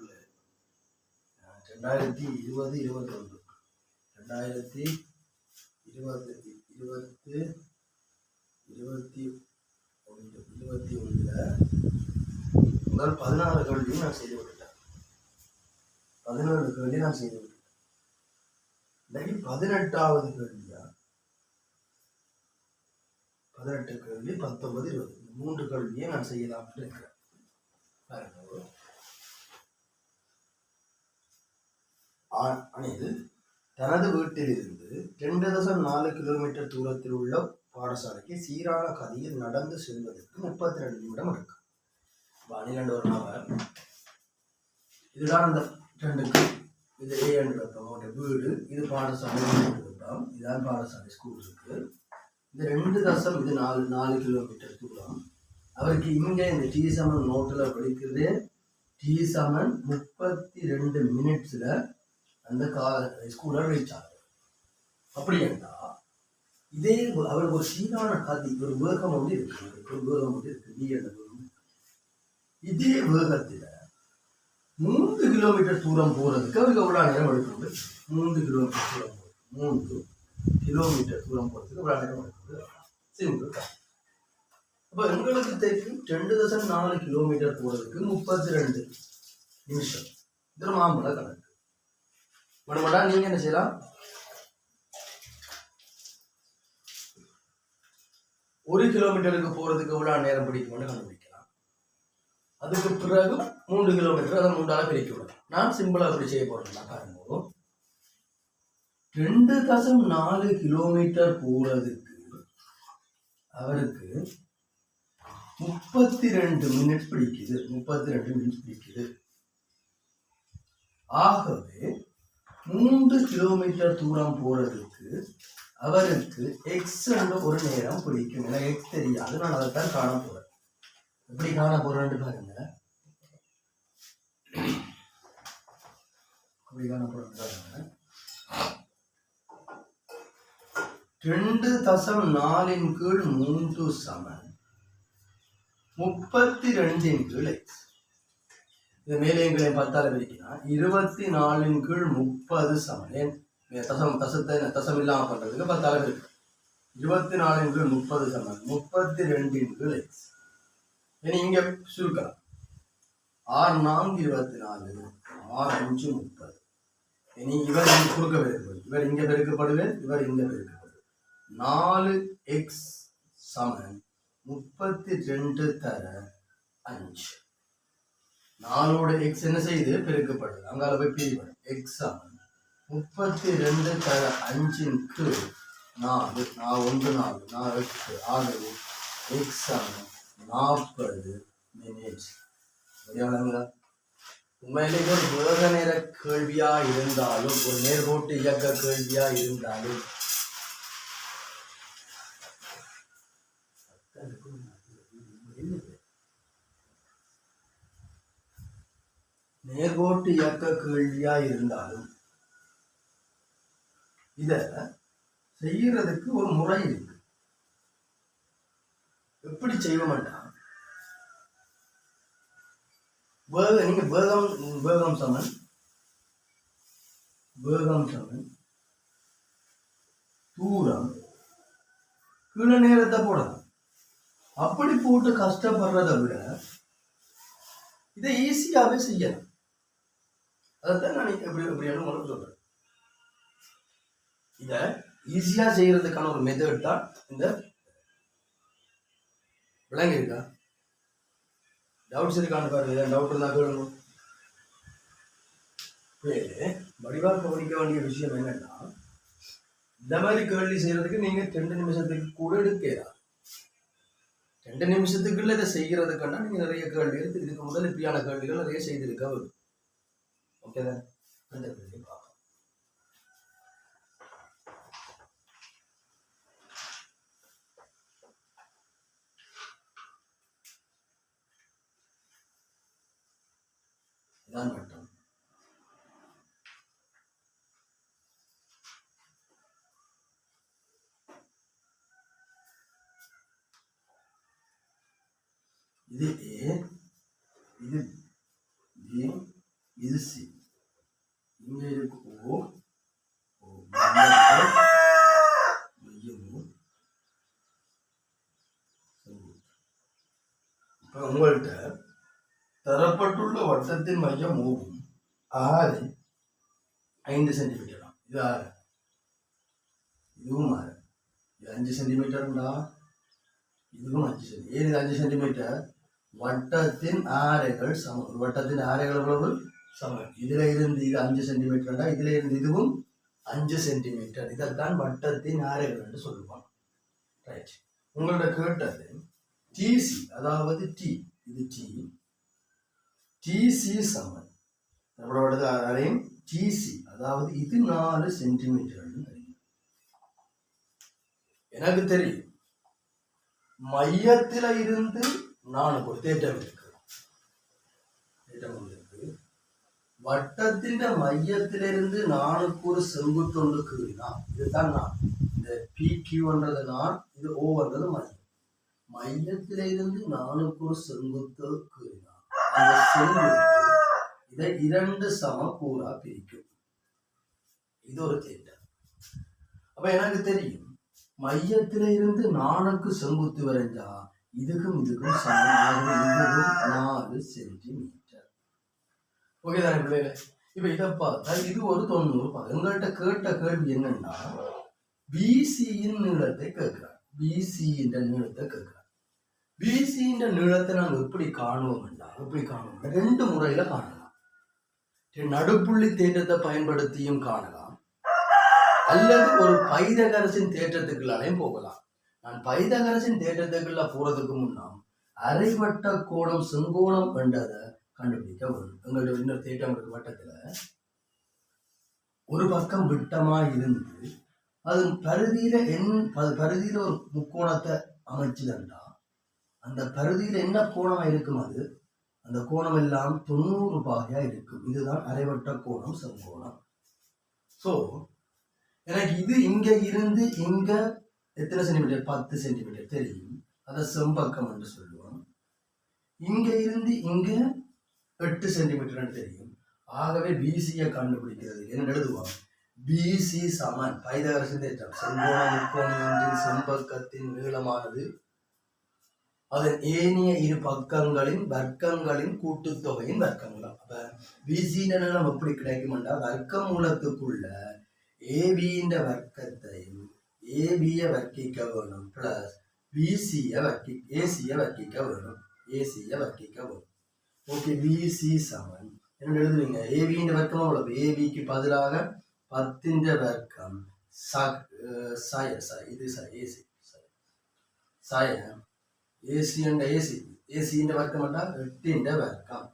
வரைக்கும் ரெண்டாயிரத்தி இருபது இருபத்தொன்று. ரெண்டாயிரத்தி இருபது இருபத்து இருபத்தி ஒன்று இருபத்தி ஒன்றில் முதல் பதினாறு கேள்வியும் நான் செய்து விட்டுட்டேன் பதினாறு கேள்வி நான் செய்து விட்டுட்டேன் இன்னைக்கு பதினெட்டாவது கேள்வியா? பதினெட்டு கேள்வி பத்தொன்பது இருபது. மூன்று கேள்வியை நான் செய்யலாம்னு இருக்கிறேன். ஆ- அணில் தனது வீட்டிலிருந்து ரெண்டு தசம் நாலு கிலோமீட்டர் தூரத்தில் உள்ள பாடசாலைக்கு சீரான கதியில் நடந்து செல்வதற்கு முப்பத்தி ரெண்டு நிமிடம் எடுக்கும். இப்ப ஒரு நபர் இதுதான் அந்த ரெண்டுக்கு இது ஏ என்று வைப்போம். அவருடைய வீடு இது பாடசாலை வைப்போம். இதுதான் பாடசாலை ஸ்கூல் இருக்கு. இந்த ரெண்டு தசம் இது நாலு நாலு கிலோமீட்டர் தூரம். அவருக்கு இங்கே இந்த டி சமன் நோட்டில் படிக்கிறது. டி சமன் முப்பத்தி ரெண்டு மினிட்ஸில் அந்த கால ஸ்கூலில் அழைத்தார்கள் அப்படி என்றா இதே அவர் ஒரு சீரான கதி ஒரு வேகம் வந்து இருக்கு. ஒரு வேகம் வந்து இருக்கு. நீ என்ற வேகம்? இதே வேகத்தில் மூன்று கிலோமீட்டர் தூரம் போகிறதுக்கு அவருக்கு எவ்வளோ நேரம் எடுக்கிறது மூன்று கிலோமீட்டர் தூரம் போகுது மூன்று கிலோமீட்டர் தூரம் போகிறதுக்கு எவ்வளோ நேரம் எடுக்கிறது சிம்பிள் அப்போ எங்களுக்கு தெரியும் ரெண்டு தசம் நாலு கிலோமீட்டர் போகிறதுக்கு முப்பத்தி ரெண்டு நிமிஷம். இது மாம்பழ கணக்கு மடமடா நீங்க என்ன செய்யலாம்? ஒரு கிலோமீட்டருக்கு போறதுக்கு எவ்வளவு நேரம் பிடிக்கும்னு கண்டுபிடிக்கலாம். அதுக்கு பிறகு மூன்று கிலோமீட்டர் அதை மூன்றால பிரிக்க விடலாம். நான் சிம்பிளா அப்படி செய்ய போறேன்னா பாருங்க. ரெண்டு தசம் நாலு கிலோமீட்டர் போறதுக்கு அவருக்கு முப்பத்தி ரெண்டு மினிட்ஸ் பிடிக்குது. முப்பத்தி ரெண்டு மினிட்ஸ் பிடிக்குது. ஆகவே மூன்று கிலோமீட்டர் தூரம் போறதுக்கு அவருக்கு எக்ஸ் என்ற ஒரு நேரம் பிடிக்கும். எனக்கு எக்ஸ் தெரியாது. நான் அதைத்தான் காண போகிறேன் எப்படி காண போகிறேன்னு பாருங்க. அப்படி காண போகிறேன் பாருங்க. ரெண்டு தசம் நாலின் கீழ் மூன்று சமன். முப்பத்தி ரெண்டின் கீழ் எக்ஸ் இது மேலே எங்களை பத்தால பிரிக்கலாம் இருபத்தி நாலின் கீழ் முப்பது சமன் தசம் தசத்தை தசம் இல்லாமல் பண்றதுக்கு பத்தால இருக்கு இருபத்தி நாலின் கீழ் முப்பது சமன் முப்பத்தி ரெண்டின் கீழ் எக்ஸ் இனி இங்க சுருக்கலாம். ஆறு நான்கு இருபத்தி நாலு ஆறு அஞ்சு முப்பது. இனி இவர் இங்கே குறுக்க பெருக்கப்படுது இவர் இங்க பெருக்கப்படுவேன் இவர் இங்க பெருக்கப்படுது நாலு எக்ஸ் சமன் முப்பத்தி ரெண்டு தர அஞ்சு. நாலோட எக்ஸ் என்ன செய்யுது பெருக்கப்படுது. அங்கால போய் பிரிப்படும் எக்ஸ் எக்ஸாம் முப்பத்தி ரெண்டு தர அஞ்சின் கீழ் நாலு. நான் ஒன்று நாலு. நான் எட்டு. ஆகவே எக்ஸாம் நாற்பது மினிட்ஸ் சரியானங்களா உண்மையிலேயே ஒரு உலக நேர கேள்வியா இருந்தாலும் ஒரு நேர்கோட்டு இயக்க கேள்வியா இருந்தாலும் நேர்கோட்டு இயக்க கேள்வியாக இருந்தாலும் இத செய்யறதுக்கு ஒரு முறை இருக்கு. எப்படி செய்ய வேக நீங்க வேகம் வேகம் சமன். வேகம் சமன். தூரம். கீழே நேரத்தை போடலாம் அப்படி போட்டு கஷ்டப்படுறதை விட இதை ஈஸியாகவே செய்யலாம். அதைத்தான் நான் எப்படி எப்படியான உங்களுக்கு சொல்றேன். இதை ஈஸியா செய்யறதுக்கான ஒரு மெத்தட் தான் இந்த விளங்கி இருக்கா? டவுட்ஸ் இருக்கான்னு பாருங்க. டவுட் இருந்தால் கேளுங்க வடிவாக கவனிக்க வேண்டிய விஷயம் என்னன்னா இந்த மாதிரி கேள்வி செய்யறதுக்கு நீங்க ரெண்டு நிமிஷத்துக்கு கூட எடுக்கலாம் ரெண்டு நிமிஷத்துக்குள்ள இதை செய்கிறதுக்குன்னா நீங்க நிறைய கேள்விகள் இதுக்கு முதல் இப்படியான கேள்விகள் நிறைய செய்திருக்க வரும். ஓகே அந்த கேள்வி பார்ப்போம். இதான் மட்டும் இது ஏ இது பி இது சி இங்க இருக்கு ஓ ஓ மையம் மையமும் செங்குத்து. இப்ப உங்கள்கிட்ட தரப்பட்டுள்ள வட்டத்தின் மையம் ஓவும் ஆறு ஐந்து சென்டிமீட்டரா இது ஆறு இதுவும் ஆறு இது அஞ்சு சென்டிமீட்டருண்டா இதுவும் அஞ்சு சென்டி ஏன் இது அஞ்சு சென்டிமீட்டர் வட்டத்தின் ஆரைகள் சமம். வட்டத்தின் ஆரைகள் எவ்வளவு? சமம். இதில் இருந்து இது அஞ்சு சென்டிமீட்டர்டா இதில் இருந்து இதுவும் அஞ்சு சென்டிமீட்டர் இதைத்தான் வட்டத்தின் ஆரைகள் என்று சொல்லுவோம் ரைட் உங்கள்கிட்ட கேட்டது டிசி அதாவது டி இது டி டிசி சமன். நம்மளோட அறையும் டிசி அதாவது இது நாலு சென்டிமீட்டர்னு தெரியும். எனக்கு தெரியும். மையத்தில் இருந்து நான் ஒரு தேட்டம் இருக்கு. தேட்டம் இருக்கு. வட்டத்தின் மையத்திலிருந்து நானுக்கு ஒரு செங்குத்தொண்டு கீழினா இதுதான் நான். இந்த பி கியூன்றது நான் இது ஓன்றது மையம் மையத்தில இருந்து நானுக்கு செங்குத்து கூறினார் அந்த செங்குத்து இதை இரண்டு சம கூறா பிரிக்கும். இது ஒரு தேட்டம் அப்ப எனக்கு தெரியும் மையத்தில இருந்து நானுக்கு செங்குத்து வரைஞ்சா இதுக்கும் இதுக்கும் சமமாக இதுவும் நாலு சென்டிமீட்டர். ஓகே தானே இப்ப இதை பார்த்தா இது ஒரு தொண்ணூறு பாகம் எங்கள்கிட்ட கேட்ட கேள்வி என்னன்னா பிசியின் நீளத்தை கேட்கிறார். பிசியின் நீளத்தை கேட்கிறார். பிசியின் நீளத்தை நாங்கள் எப்படி காணுவோம் என்றால் எப்படி காணுவோம்? ரெண்டு முறையில காணலாம். நடுப்புள்ளி தேற்றத்தை பயன்படுத்தியும் காணலாம். அல்லது ஒரு பைதகரசின் தேற்றத்துக்குள்ளாலையும் போகலாம். நான் பைதகரசின் தேற்றத்துக்குள்ள போறதுக்கு முன்னாம் அரைவட்ட கோணம் செங்கோணம் என்றதை கண்டுபிடிக்க வேண்டும். எங்களுடைய இன்னொரு தேட்டம் இருக்கு வட்டத்தில். ஒரு பக்கம் விட்டமா இருந்து அது பருதியில என் ப- பருதியில ஒரு முக்கோணத்தை அமைச்சுதண்டா அந்த பருதியில் என்ன கோணமாக இருக்கும் அது? அந்த கோணம் எல்லாம் தொண்ணூறு பாகையாக இருக்கும். இதுதான் அரைவட்ட கோணம் செங்கோணம். ஸோ எனக்கு இது இங்கே இருந்து இங்கே எத்தனை சென்டிமீட்டர் பத்து சென்டிமீட்டர் தெரியும். அதை செம்பக்கம் என்று சொல்லுவோம். இங்கே இருந்து இங்கே எட்டு சென்டிமீட்டர்னு தெரியும். ஆகவே பிசியை கண்டுபிடிக்கிறது. என்ன எழுதுவோம்? பிசி சமன். பைதகரசன் தேற்றம். செங்கோண செம்பக்கத்தின் நீளமானது. அதன் ஏனைய இரு பக்கங்களின் வர்க்கங்களின் கூட்டுத்தொகையின் வர்க்கங்களாம். அப்ப பிசியின் நம்ம எப்படி கிடைக்கும்னா வர்க்க மூலத்துக்குள்ள ஏபின்ற வர்க்கத்தையும் ஏபிய வர்க்கிக்க வேணும் பிளஸ் பிசிய வர்க்கி ஏசிய வர்க்கிக்க வேணும் ஏசிய வர்க்கிக்க வேணும். ஓகே பிசி சமன் என்ன எழுதுவீங்க ஏபின்ற வர்க்கம் அவ்வளவு ஏபிக்கு பதிலாக பத்தின்ற வர்க்கம் ச சய ச இது ச ஏசி சய. ஏசி என்ற ஏசி ஏசியின் வர்க்கம் என்றால் எட்டின் வர்க்கம்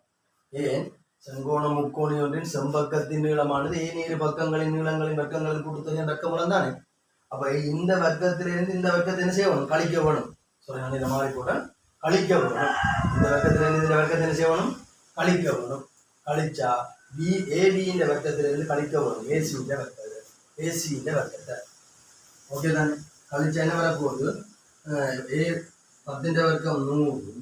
ஏன் செங்கோண செம்பக்கத்தின் நீளமானது ஏனைய பக்கங்களின் நீளங்களின் வர்க்கங்களின் கூட்டுத்தொகை வர்க்கமூலம் தானே அப்ப இந்த வர்க்கத்திலிருந்து இந்த வர்க்கத்தை என்ன செய்ய கழிக்க வேணும் சொல்ல நான் இதை மாறி போட்டேன் கழிக்க வேணும் இந்த வர்க்கத்திலிருந்து இந்த வர்க்கத்தை என்ன செய்ய கழிக்க வேணும் கழிச்சா பி ஏபியின் வர்க்கத்திலிருந்து கழிக்க வேணும் ஏசியின் வர்க்கத்தை ஏசியின் வர்க்கத்தை ஓகே தானே கழிச்சா என்ன வரப்போகுது ஏ പത്തിൻ്റെ വർക്കം നൂറും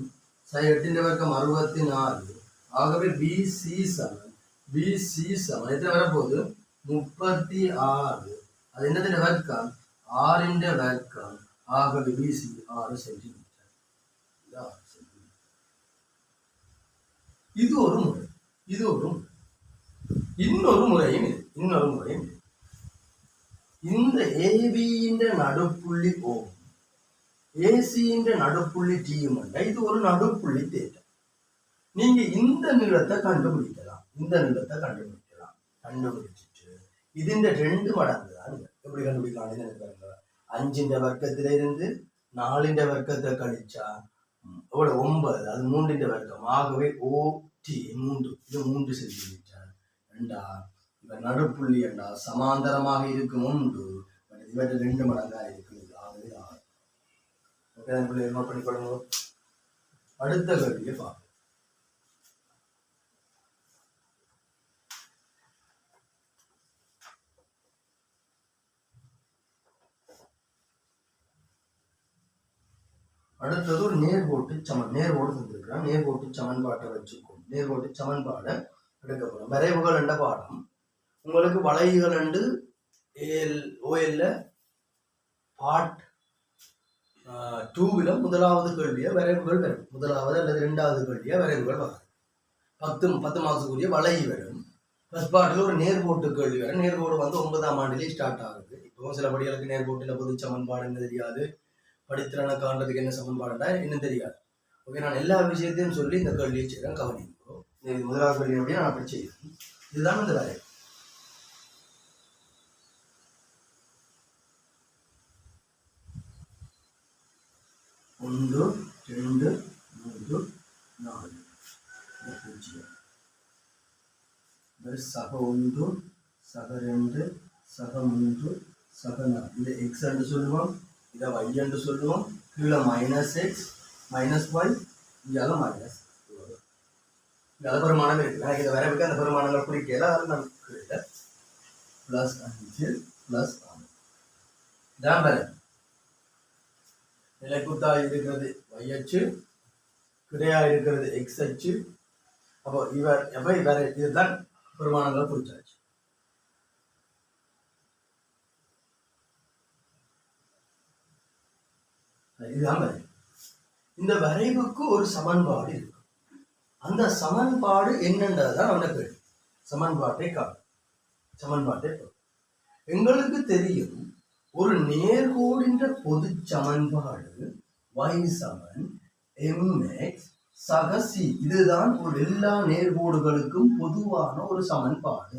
എട്ടിൻ്റെ വർക്കം അറുപത്തിനാല് ആകെ ബി സി സമം ബി സി സമം എത്ര വരപ്പോത് മുപ്പത്തി ആറ് അതിൻ്റെ വർക്കം ആറിൻ്റെ വർക്കം ആകെ ബി സി ആറ് സെൻറ്റിമീറ്റർ இது ஒரு முறை இது ஒரு இன்னொரு முறையும் இன்னொரு முறையும் இந்த ஏபியின் நடுப்புள்ளி ஓம் ஏசின்ற நடுப்புள்ளி ஜீவன்டா இது ஒரு நடுப்புள்ளி தேட்டம் நீங்க இந்த நீளத்தை கண்டுபிடிக்கலாம். இந்த நீளத்தை கண்டுபிடிக்கலாம். கண்டுபிடிச்சிட்டு இதுன்ற ரெண்டு மடங்கு தான் எப்படி கண்டுபிடிக்கலாம் நினைக்கிறாங்க அஞ்சின்ற வர்க்கத்தில இருந்து நாலின்ற வர்க்கத்தை கழிச்சா எவ்வளவு? ஒன்பது. அது மூன்றின்ற வர்க்கம். ஆகவே ஓ டி மூன்று. இது மூன்று சென்டிமீட்டர் ரெண்டா இவன் நடுப்புள்ளி என்றா சமாந்தரமாக இருக்கும் ஒன்று. இவற்றை ரெண்டு மடங்காக இருக்கும். வேதங்களை நோட் பண்ணி கொள்ளுங்க அடுத்த கேள்வியை பார்ப்போம். அடுத்தது ஒரு நேர்கோட்டு சமன் நேர்கோடு தந்திருக்கிறான் நேர்கோட்டு சமன்பாட்டை வச்சுக்கோ நேர்கோட்டு சமன்பாடை எடுக்க போறோம். வரைவுகள் என்ற பாடம். உங்களுக்கு வளைவுகள் என்று ஏஎல் ஓஎல்ல பாட் டூவில் முதலாவது கேள்வியை வரைவுகள் வரும் முதலாவது அல்லது ரெண்டாவது கேள்வியை வரைவுகள் வரும். பத்து பத்து மாதத்துக்குரிய வளைவு வரும். ஃபஸ்ட் பார்ட்டில் ஒரு நேர்கோட்டு கேள்வி வரும். நேர்கோடு வந்து ஒன்பதாம் ஆண்டுலேயே ஸ்டார்ட் ஆகுது. இப்போ சில படிகளுக்கு நேர்கோட்டில் பொது சமன்பாடு என்ன தெரியாது? படித்திறனை காண்றதுக்கு என்ன சமன்பாடுடா என்ன தெரியாது. ஓகே நான் எல்லா விஷயத்தையும் சொல்லி இந்த கேள்வியை செய்கிறேன் கவனிப்போம் முதலாவது கேள்வி அப்படியே நான் அப்படி செய்கிறேன் இதுதான் இந்த வேலை ஒன்று ரெண்டு மூன்று நாலு இது பூஜ்ஜியம். இது சக ஒன்று சக ரெண்டு சக மூன்று சக நாலு இது எக்ஸ் என்று சொல்லுவோம் இதை y என்று சொல்லுவோம். கீழே மைனஸ் எக்ஸ் மைனஸ் ஒய் இங்கால மைனஸ் இங்கால பெருமானம் இருக்கு. எனக்கு இதை வரைவுக்கு அந்த பெருமானங்கள் குறிக்கல அது நான் கீழே ப்ளஸ் அஞ்சு ப்ளஸ் ஆறு. இதான் வரை நிலைக்குத்தாக இருக்கிறது. Y அச்சு கிடையாக இருக்கிறது. எக்ஸ் அச்சு. அப்போ இவர் எப்போ இவர் இதுதான் பெருமானங்களை குறிச்சாச்சு. இதுதான் வரைவு இந்த வரைவுக்கு ஒரு சமன்பாடு இருக்கும் அந்த சமன்பாடு என்னன்றதுதான் அவனை கேள்வி. சமன்பாட்டை காணும். சமன்பாட்டை எங்களுக்கு தெரியும் ஒரு நேர்கோடின்ற பொது சமன்பாடு y சமன் mx சக c இதுதான் ஒரு எல்லா நேர்கோடுகளுக்கும் பொதுவான ஒரு சமன்பாடு.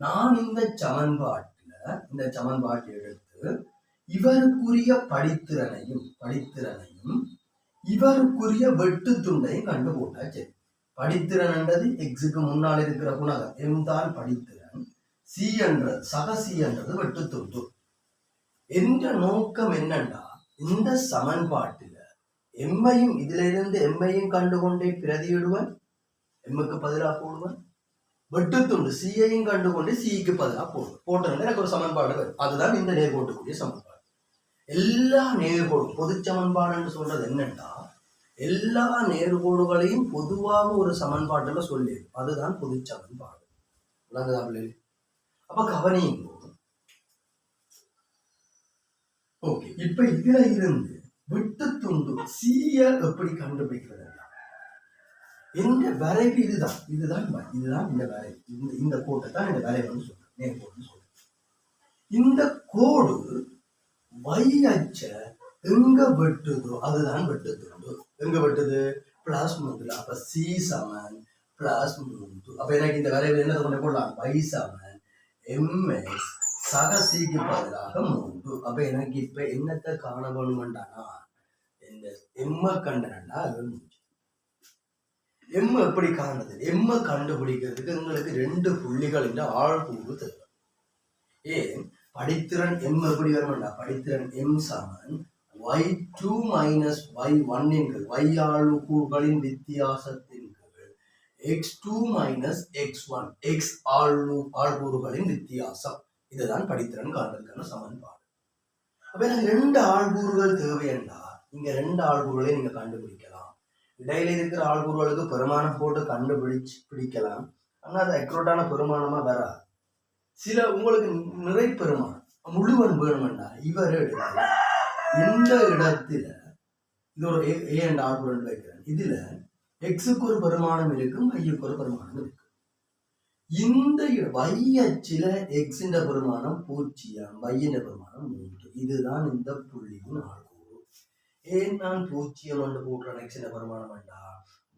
நான் இந்த சமன்பாட்டில் இந்த சமன்பாட்டை எடுத்து இவருக்குரிய படித்திறனையும் படித்திறனையும் இவருக்குரிய வெட்டு துண்டையும் கண்டு சரி படித்திறன் என்றது எக்ஸுக்கு முன்னால் இருக்கிற குணகம். எம் தான் படித்திறன். சி என்றது சக சி என்றது வெட்டு துண்டு. என்ற நோக்கம் என்னண்டா இந்த சமன்பாட்டில் எம்மையும் இதுல இருந்து எம்மையும் கண்டுகொண்டே பிரதியிடுவன் எம்முக்கு பதிலாக போடுவன் வெட்டுத்துண்டு சியையும் கண்டுகொண்டு சிக்கு பதிலாக போடுவன். போட்டோம்னா எனக்கு ஒரு சமன்பாடு வரும். அதுதான் இந்த நேர்கோட்டுக்குரிய சமன்பாடு. எல்லா நேர்கோடும் பொது சமன்பாடுன்னு சொல்றது என்னன்னா எல்லா நேர்கோடுகளையும் பொதுவாக ஒரு சமன்பாட்டில் சொல்லி அதுதான் பொது சமன்பாடு. விளங்குதா பிள்ளைகளே? அப்ப கவனியும் ஓகே இப்ப இதுல இருந்து விட்டு துண்டு சீய எப்படி கண்டுபிடிக்கிறது இந்த வரைவு இதுதான் இதுதான் இதுதான் இந்த வரைவு. இந்த இந்த கோட்டை தான் இந்த வரைவுன்னு சொல்றேன் நேர்கோடுன்னு சொல்றேன். இந்த கோடு வை அச்ச எங்க வெட்டுதோ அதுதான் வெட்டு துண்டு எங்க வெட்டுது? பிளாஸ் மூன்று அப்ப சி சமன் பிளாஸ் மூன்று. அப்ப எனக்கு இந்த வரைவு என்ன கொண்டு போடலாம்? வை சமன் எம்எஸ் சகசிக்கு பதிலாக மூன்று. அப்ப எனக்கு இப்ப என்னத்தை காண வேணுமெண்டானா இந்த எம்ம கண்டனா அது எம் எப்படி காணுது எம்ம கண்டுபிடிக்கிறதுக்கு எங்களுக்கு ரெண்டு புள்ளிகள் இந்த ஆழ்கூறு தேவை. ஏன்? படித்திறன் எம் எப்படி வரும்டா படித்திறன் எம் சமன் y two minus y one y ஆளுக்கூறுகளின் வித்தியாசத்தின் கீழ் x two minus x one x ஆளு ஆழ்கூறுகளின் வித்தியாசம். இதுதான் படித்திறன் காண்பதற்கான சமன்பாடு. அப்ப எனக்கு ரெண்டு ஆள்கூறுகள் என்றால் நீங்க ரெண்டு ஆள்கூறுகளை நீங்க கண்டுபிடிக்கலாம். இடையில இருக்கிற ஆள்கூறுகளுக்கு பெருமானம் போட்டு கண்டுபிடிச்சு பிடிக்கலாம். ஆனா அது அக்ரோட்டான பெருமானமா வராது. சில உங்களுக்கு நிறை பெருமானம் முழுவன் வேணும்னா இவர் இந்த இடத்துல இது ஒரு ஏ- ஏ என்ற வைக்கிறேன். இதுல எக்ஸுக்கு ஒரு பெருமானம் இருக்கும் ஐயுக்கு ஒரு பெருமானம் இருக்கும். இந்த வையச்சில எக்ஸின்ட பெருமானம் பூச்சியம் வையின்ற பெருமானம் மூன்று. இதுதான் இந்த புள்ளியின் ஆள்கூறு. ஏன் நான் பூச்சியம் என்று போடுறேன் எக்ஸின்ட பெருமானம் வேண்டா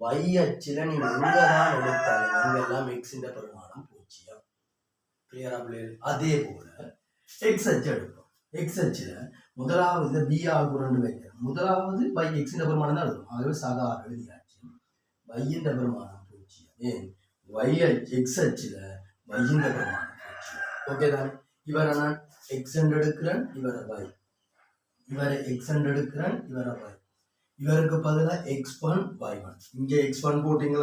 வையச்சில நீ நீங்க எங்கதான் எடுத்தாலும் அங்கெல்லாம் x பெருமானம் பூச்சியம் கிளியரா பிள்ளைகள் அதே போல எக்ஸ் அச்சு எடுப்போம். எக்ஸ் அச்சில முதலாவது பி ஆகுறன்னு வைக்கிறேன். முதலாவது y x பெருமானம் தான் எடுக்கும் ஆகவே சகார் எழுதியாச்சு. y பெருமானம் பூச்சியம் ஏன்? Y எக்ஸ் அச்சில் வையின் பிரமாணம் ஓகே தான். இவரை நான் எக்ஸ் எடுக்கிறேன் இவரை y. இவரை எக்ஸ் எடுக்கிறேன் இவரை y. இவருக்கு பதிலாக எக்ஸ் ஒன் ஒய் ஒன் இங்கே எக்ஸ் ஒன் போட்டிங்களா?